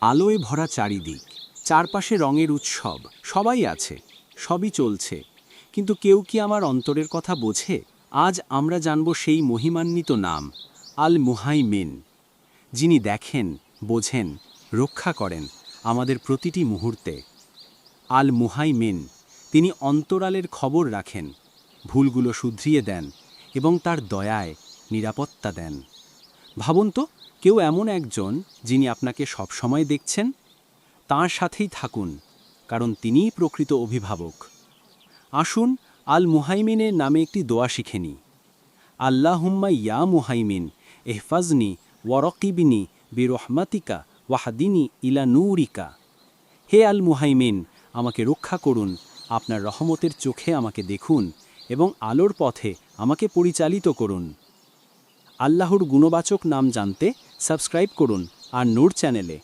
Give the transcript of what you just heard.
আলোয় ভরা চারিদিক, চারপাশে রঙের উৎসব, সবাই আছে, সবই চলছে। কিন্তু কেউ কি আমার অন্তরের কথা বোঝে? আজ আমরা জানব সেই মহিমান্বিত নাম আল মুহাইমিন যিনি দেখেন, বোঝেন, রক্ষা করেন আমাদের প্রতিটি মুহূর্তে। আল মুহাইমিন তিনি অন্তরালের খবর রাখেন, ভুলগুলো শুধরিয়ে দেন এবং তার দয়ায় নিরাপত্তা দেন। ভাবুন তো, কেউ এমন একজন যিনি আপনাকে সবসময় দেখছেন, তাঁর সাথেই থাকুন, কারণ তিনিই প্রকৃত অভিভাবক। আসুন আল মুহাইমিনের নামে একটি দোয়া শিখে নিই। আল্লাহুম্মা ইয়া মুহাইমিন এহফাজনি ওয়ারকিবিনি বিরহমাতিকা ওয়াহাদিনী ইলা নূরিকা। হে আল মুহাইমিন, আমাকে রক্ষা করুন, আপনার রহমতের চোখে আমাকে দেখুন এবং আলোর পথে আমাকে পরিচালিত করুন। আল্লাহর গুণবাচক নাম জানতে সাবস্ক্রাইব করুন আর নূর চ্যানেলে।